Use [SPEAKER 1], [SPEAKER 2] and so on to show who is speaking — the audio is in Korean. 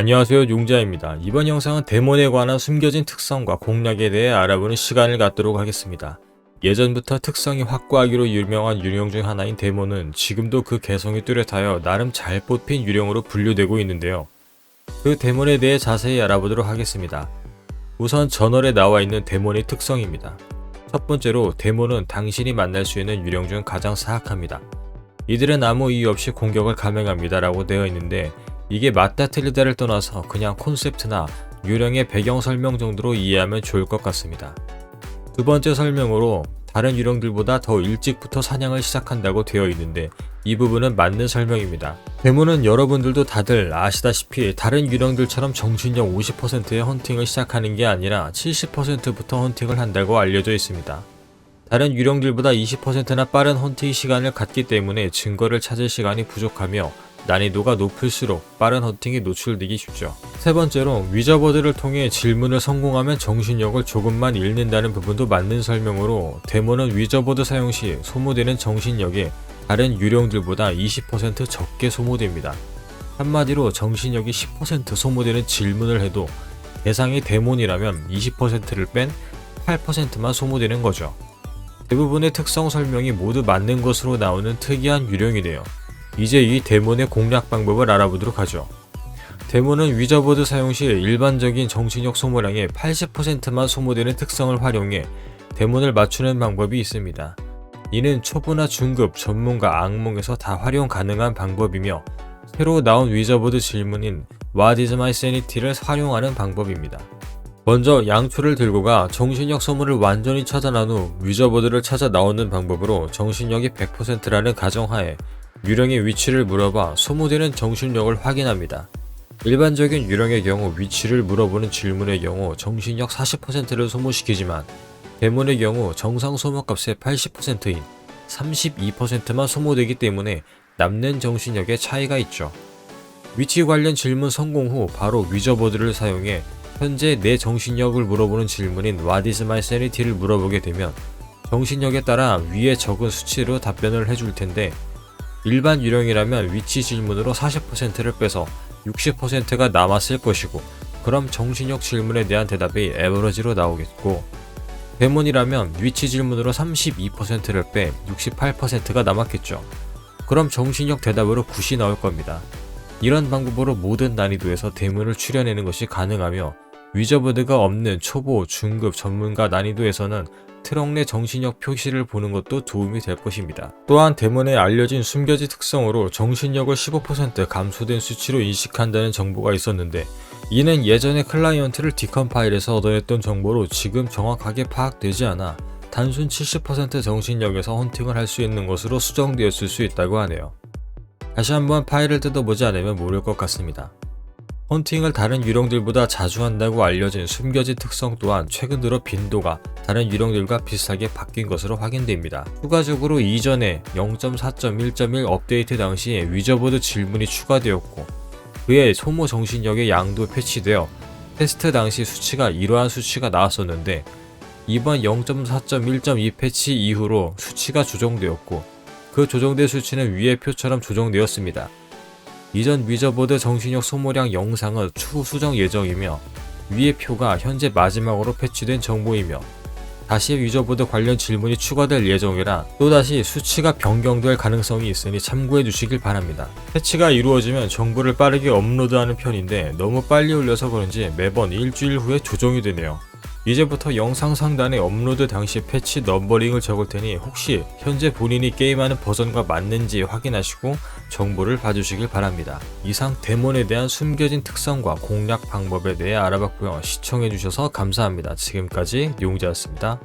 [SPEAKER 1] 안녕하세요 용자입니다. 이번 영상은 데몬에 관한 숨겨진 특성과 공략에 대해 알아보는 시간을 갖도록 하겠습니다. 예전부터 특성이 확고하기로 유명한 유령 중 하나인 데몬은 지금도 그 개성이 뚜렷하여 나름 잘 뽑힌 유령으로 분류되고 있는데요. 그 데몬에 대해 자세히 알아보도록 하겠습니다. 우선 저널에 나와 있는 데몬의 특성입니다. 첫 번째로 데몬은 당신이 만날 수 있는 유령 중 가장 사악합니다. 이들은 아무 이유 없이 공격을 감행합니다 라고 되어 있는데 이게 맞다 틀리다를 떠나서 그냥 콘셉트나 유령의 배경 설명 정도로 이해하면 좋을 것 같습니다. 두 번째 설명으로 다른 유령들보다 더 일찍부터 사냥을 시작한다고 되어 있는데 이 부분은 맞는 설명입니다. 데모는 여러분들도 다들 아시다시피 다른 유령들처럼 정신력 50%의 헌팅을 시작하는 게 아니라 70%부터 헌팅을 한다고 알려져 있습니다. 다른 유령들보다 20%나 빠른 헌팅 시간을 갖기 때문에 증거를 찾을 시간이 부족하며 난이도가 높을수록 빠른 헌팅에 노출되기 쉽죠. 세 번째로 위저버드를 통해 질문을 성공하면 정신력을 조금만 잃는다는 부분도 맞는 설명으로 데모는 위저버드 사용 시 소모되는 정신력이 다른 유령들보다 20% 적게 소모됩니다. 한마디로 정신력이 10% 소모되는 질문을 해도 대상이 데몬이라면 20%를 뺀 8%만 소모되는 거죠. 대부분의 특성 설명이 모두 맞는 것으로 나오는 특이한 유령이네요. 이제 이 데몬의 공략 방법을 알아보도록 하죠. 데몬은 위저보드 사용 시 일반적인 정신력 소모량의 80%만 소모되는 특성을 활용해 데몬을 맞추는 방법이 있습니다. 이는 초보나 중급, 전문가, 악몽에서 다 활용 가능한 방법이며 새로 나온 위저보드 질문인 What is my sanity를 활용하는 방법입니다. 먼저 양초를 들고 가 정신력 소모를 완전히 차단한 후 위저보드를 찾아 나오는 방법으로 정신력이 100%라는 가정하에 유령의 위치를 물어봐 소모되는 정신력을 확인합니다. 일반적인 유령의 경우 위치를 물어보는 질문의 경우 정신력 40%를 소모시키지만 데몬의 경우 정상 소모값의 80%인 32%만 소모되기 때문에 남는 정신력에 차이가 있죠. 위치 관련 질문 성공 후 바로 위저보드를 사용해 현재 내 정신력을 물어보는 질문인 What is my sanity를 물어보게 되면 정신력에 따라 위에 적은 수치로 답변을 해줄 텐데 일반 유령이라면 위치 질문으로 40%를 빼서 60%가 남았을 것이고 그럼 정신력 질문에 대한 대답이 에버러지로 나오겠고 데몬이라면 위치 질문으로 32%를 빼 68%가 남았겠죠. 그럼 정신력 대답으로 9이 나올 겁니다. 이런 방법으로 모든 난이도에서 데몬을 추려내는 것이 가능하며 위저보드가 없는 초보, 중급, 전문가 난이도에서는 트럭 내 정신력 표시를 보는 것도 도움이 될 것입니다. 또한 데몬의 알려진 숨겨진 특성으로 정신력을 15% 감소된 수치로 인식한다는 정보가 있었는데 이는 예전에 클라이언트를 디컴파일에서 얻어냈던 정보로 지금 정확하게 파악되지 않아 단순 70% 정신력에서 헌팅을 할 수 있는 것으로 수정되었을 수 있다고 하네요. 다시 한번 파일을 뜯어보지 않으면 모를 것 같습니다. 헌팅을 다른 유령들보다 자주 한다고 알려진 숨겨진 특성 또한 최근 들어 빈도가 다른 유령들과 비슷하게 바뀐 것으로 확인됩니다. 추가적으로 이전에 0.4.1.1 업데이트 당시에 위저보드 질문이 추가되었고 그의 소모 정신력의 양도 패치되어 테스트 당시 수치가 이러한 수치가 나왔었는데 이번 0.4.1.2 패치 이후로 수치가 조정되었고 그 조정된 수치는 위의 표처럼 조정되었습니다. 이전 위저보드 정신력 소모량 영상은 추후 수정 예정이며 위의 표가 현재 마지막으로 패치된 정보이며 다시 위저보드 관련 질문이 추가될 예정이라 또다시 수치가 변경될 가능성이 있으니 참고해 주시길 바랍니다. 패치가 이루어지면 정보를 빠르게 업로드하는 편인데 너무 빨리 올려서 그런지 매번 일주일 후에 조정이 되네요. 이제부터 영상 상단에 업로드 당시 패치 넘버링을 적을 테니 혹시 현재 본인이 게임하는 버전과 맞는지 확인하시고 정보를 봐주시길 바랍니다. 이상 데몬에 대한 숨겨진 특성과 공략 방법에 대해 알아봤고요. 시청해주셔서 감사합니다. 지금까지 용자였습니다.